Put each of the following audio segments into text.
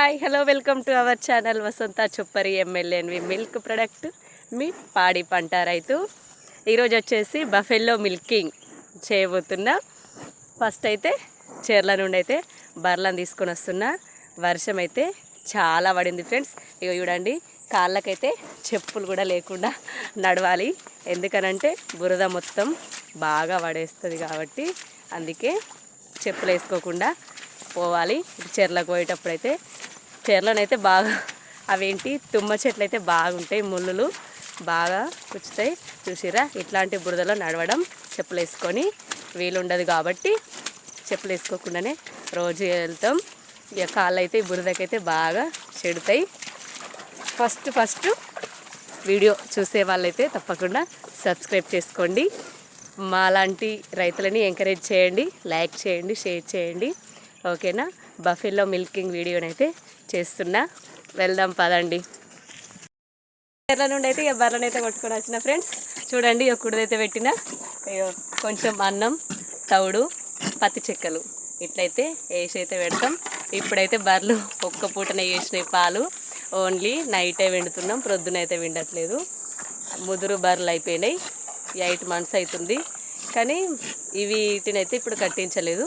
Hi hello welcome to our channel Vasantha Choppari ఎమ్మెల్యేన్వి milk product మీ పాడి పంట రైతు. ఈరోజు వచ్చేసి బఫెల్లో మిల్కింగ్ చేయబోతున్నా. ఫస్ట్ అయితే చీరల నుండి అయితే బర్లను తీసుకొని వస్తున్నా. వర్షం అయితే చాలా పడింది ఫ్రెండ్స్ ఇక చూడండి కాళ్ళకైతే చెప్పులు కూడా లేకుండా నడవాలి. ఎందుకనంటే బురద మొత్తం బాగా పడేస్తుంది కాబట్టి అందుకే చెప్పులు వేసుకోకుండా పోవాలి. చెర్లకు పోయేటప్పుడు అయితే చెర్లనైతే బాగా అవేంటి? తుమ్మ చెట్లు అయితే బాగుంటాయి ముళ్ళు బాగా కుచ్చుతాయి చూసిరా ఇట్లాంటి బురదలో నడవడం చెప్పులు వేసుకొని వీలుండదు కాబట్టి చెప్పులు వేసుకోకుండానే రోజు వెళ్తాం. ఇక కాళ్ళు అయితే బురదకైతే బాగా చెడుతాయి. ఫస్ట్ ఫస్ట్ వీడియో చూసే వాళ్ళైతే తప్పకుండా సబ్స్క్రైబ్ చేసుకోండి. మాలాంటి రైతులని ఎంకరేజ్ చేయండి. లైక్ చేయండి షేర్ చేయండి. ఓకేనా? బఫెల్లో మిల్కింగ్ వీడియోనైతే చేస్తున్నా. వెళ్దాం పదండి. ఎర్ర నుండి అయితే ఇక బర్రెలను అయితే కొట్టుకొని వచ్చిన ఫ్రెండ్స్. చూడండి ఇక కుడిదైతే పెట్టిన. కొంచెం అన్నం తవుడు పత్తి చెక్కలు. ఇట్లయితే వేసి అయితే పెడతాం. ఇప్పుడైతే బర్రెలు ఒక్క పూటనే వేసినాయి పాలు. ఓన్లీ నైటే విండుతున్నాం ప్రొద్దున అయితే విండట్లేదు ముదురు బర్రెలు అయిపోయినాయి. ఎయిట్ మంత్స్ అవుతుంది. కానీ ఇవి వీటినైతే ఇప్పుడు కట్టించలేదు.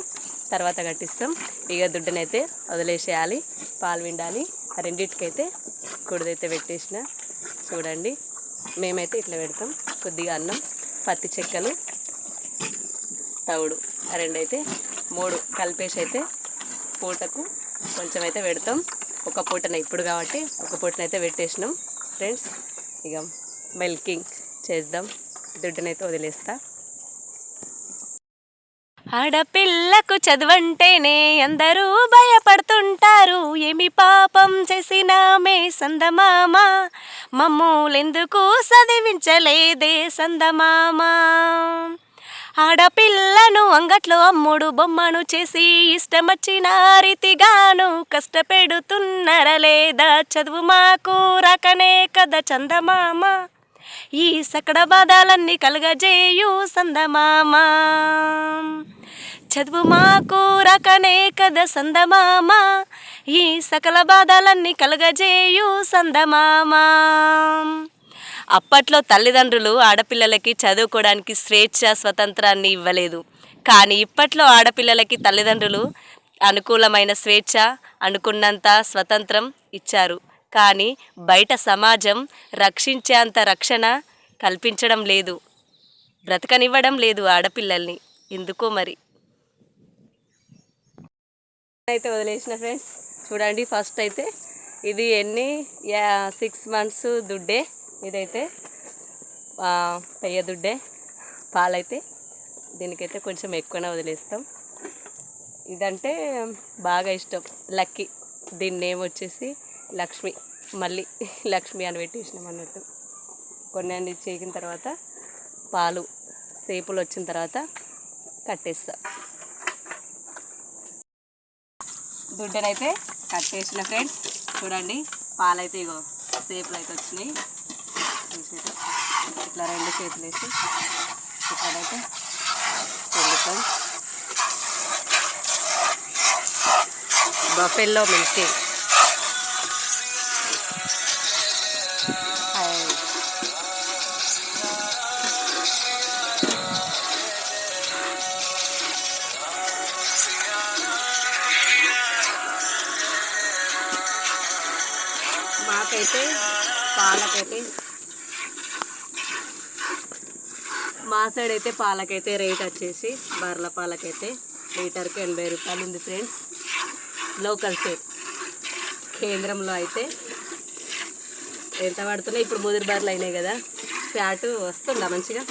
తర్వాత కట్టిస్తాం. ఇక దుడ్డనైతే వదిలేసేయాలి. పాలు విండాలి ఆ రెండింటికైతే కుడిదైతే పెట్టేసిన. చూడండి. మేమైతే ఇట్లా పెడతాం. కొద్దిగా అన్నం పత్తి చెక్కలు తవుడు. ఆ రెండైతే మూడు కలిపేసి అయితే పూటకు కొంచెం అయితే పెడతాం. ఒక పూటన ఇప్పుడు కాబట్టి ఒక పూటనైతే పెట్టేసినాం. ఫ్రెండ్స్ ఇక మిల్కింగ్ చేద్దాం. దుడ్డునైతే వదిలేస్తా. ఆడపిల్లకు చదువంటేనే అందరూ భయపడుతుంటారు. ఏమి పాపం చేసినామే సందమామ. మమ్మూలెందుకు చదివించలేదే సందమామ. ఆడపిల్లను అంగట్లో అమ్ముడు బొమ్మను చేసి ఇష్టమచ్చిన రీతిగాను కష్టపెడుతున్నారా లేదా చదువు మాకు రాకనే కదా చందమామ. ఈ సకడ బాధలన్నీ కలగజేయు సందమామ. చదువు మాకు రకనే కదా సందమామ. ఈ సకల బాధలన్నీ కలగజేయు సందమామ. అప్పట్లో తల్లిదండ్రులు ఆడపిల్లలకి చదువుకోవడానికి స్వేచ్ఛ స్వతంత్రాన్ని ఇవ్వలేదు. కానీ ఇప్పట్లో ఆడపిల్లలకి తల్లిదండ్రులు అనుకూలమైన స్వేచ్ఛ అనుకున్నంత స్వతంత్రం ఇచ్చారు. కానీ బయట సమాజం రక్షించేంత రక్షణ కల్పించడం లేదు. బ్రతకనివ్వడం లేదు ఆడపిల్లల్ని. ఎందుకో మరి? అయితే వదిలేసిన ఫ్రెండ్స్ చూడండి ఫస్ట్ అయితే ఇది ఎన్ని సిక్స్ మంత్స్ దుడ్డే. ఇదైతే పెయ్య దుడ్డే. పాలైతే దీనికైతే కొంచెం ఎక్కువనే వదిలేస్తాం. ఇదంటే బాగా ఇష్టం. లక్కీ. దీన్ని నేమ్ వచ్చేసి లక్ష్మి మళ్ళీ లక్ష్మి అని పెట్టేసినాం అన్నట్టు. కొన్ని అన్ని చేకిన తర్వాత పాలు సేపులు వచ్చిన తర్వాత కట్టేస్తా. దుడ్డనైతే కట్టేసిన ఫ్రెండ్స్ చూడండి పాలైతే ఇగో సేపులు అయితే వచ్చినాయి. ఇట్లా రెండు చేతులు వేసి ఇట్లనైతే వండుతాం బఫెల్లో మిల్కింగ్ మాకైతే పాలకైతే మా సైడ్ అయితే పాలకైతే రేట్ వచ్చేసి బర్ల పాలకైతే లీటర్కి ఎనభై రూపాయలు ఉంది ఫ్రెండ్స్. లోకల్ సైడ్ కేంద్రంలో అయితే ఎంత పడుతున్నాయి? ఇప్పుడు ముదిరి బర్రెలు అయినాయి కదా. ఫ్యాట్ వస్తుందా మంచిగా?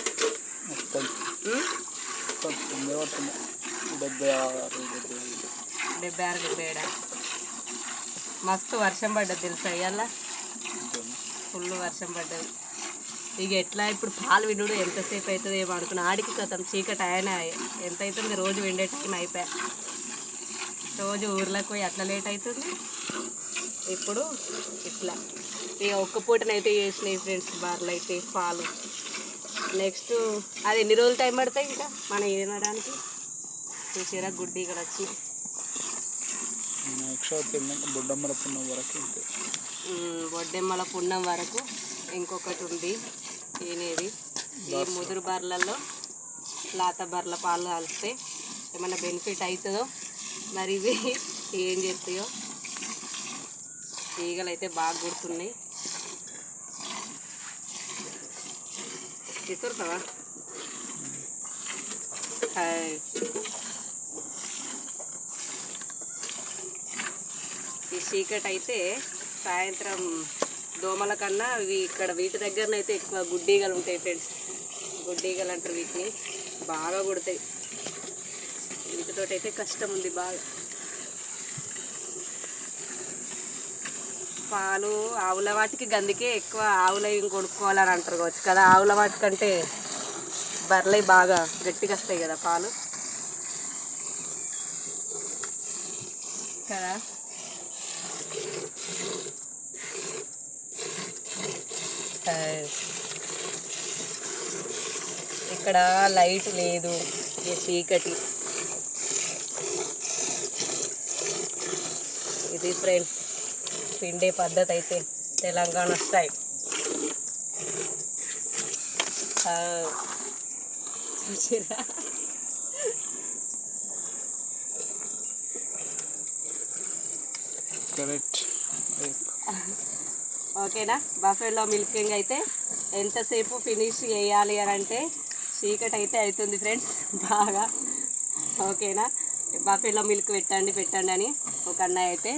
డెబ్బై ఆరు డెబ్బై ఏడా. మస్తు వర్షం పడ్డది తెలుసా ఇవాళ ఫుల్ వర్షం పడ్డది. ఇక ఎట్లా ఇప్పుడు పాలు వినుడు ఎంతసేపు అవుతుంది ఏమో అనుకున్నా. ఆడికి కథం చీకటి ఆయన ఎంత అవుతుంది రోజు విండే టైం అయిపోయా. రోజు ఊర్లోకి పోయి అట్లా లేట్ అవుతుంది ఇప్పుడు ఇట్లా. ఇక ఒక్క పూటనైతే చేసినాయి ఫ్రెండ్స్ బార్లు అయితే పాలు. నెక్స్ట్ అది ఎన్ని రోజులు టైం పడతాయి ఇంకా? మనం ఏమడానికి చూసారా గుడ్డి ఇక్కడ వచ్చి బుడ్డమ్మ పున్నం వరకు బొడ్డెమ్మల పున్నం వరకు ఇంకొకటి ఉంది. తినేది. ఈ ముదురు బర్రెలలో లాత బర్రెల పాలు కలిస్తే ఏమైనా బెనిఫిట్ అవుతుందో మరి ఇవి ఏం చేస్తాయో. ఈగలు అయితే బాగా గుర్తున్నాయి. తీసుకుంటావా ఈ చీకటి అయితే సాయంత్రం దోమల కన్నా ఇవి ఇక్కడ వీటి దగ్గరనైతే ఎక్కువ గుడ్డీగలు ఉంటాయి ఫ్రెండ్స్ గుడ్డీగలు అంటారు వీటిని. బాగా కుడతాయి. వీటితో అయితే కష్టం ఉంది బాగా. పాలు ఆవుల వాటికి గందికే ఎక్కువ ఆవుల కొనుక్కోవాలని అంటారు కావచ్చు కదా. ఆవుల వాటికంటే బర్లై బాగా గట్టిగా వస్తాయి కదా పాలు. కదా? ఇక్కడ లైట్ లేదు. ఈ చీకటి. ఇది ఫ్రెండ్స్ పిండే పద్ధతి అయితే తెలంగాణ స్టైల్. చూసారా? ఓకేనా? బఫెలో మిల్కింగ్ అయితే ఎంతసేపు ఫినిష్ చేయాలి అని అంటే చీకటి అయితే అవుతుంది ఫ్రెండ్స్ బాగా. ఓకేనా? బఫెలో మిల్క్ పెట్టండి పెట్టండి అని ఒక అన్నయ్య అయితే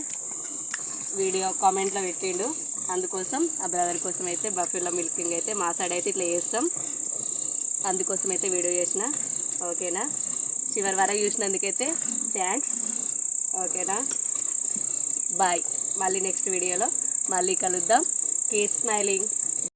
వీడియో కామెంట్లో పెట్టిండు. అందుకోసం ఆ బ్రదర్ కోసం అయితే బఫెలో మిల్కింగ్ అయితే మా సైడ్ అయితే ఇట్లా చేస్తాం. అందుకోసం అయితే వీడియో చేసిన. ఓకేనా? చివరి వరకు చూసినందుకైతే థ్యాంక్స్ ఓకేనా? బాయ్ మళ్ళీ నెక్స్ట్ వీడియోలో మళ్ళీ కలుద్దాం. Kate smiling.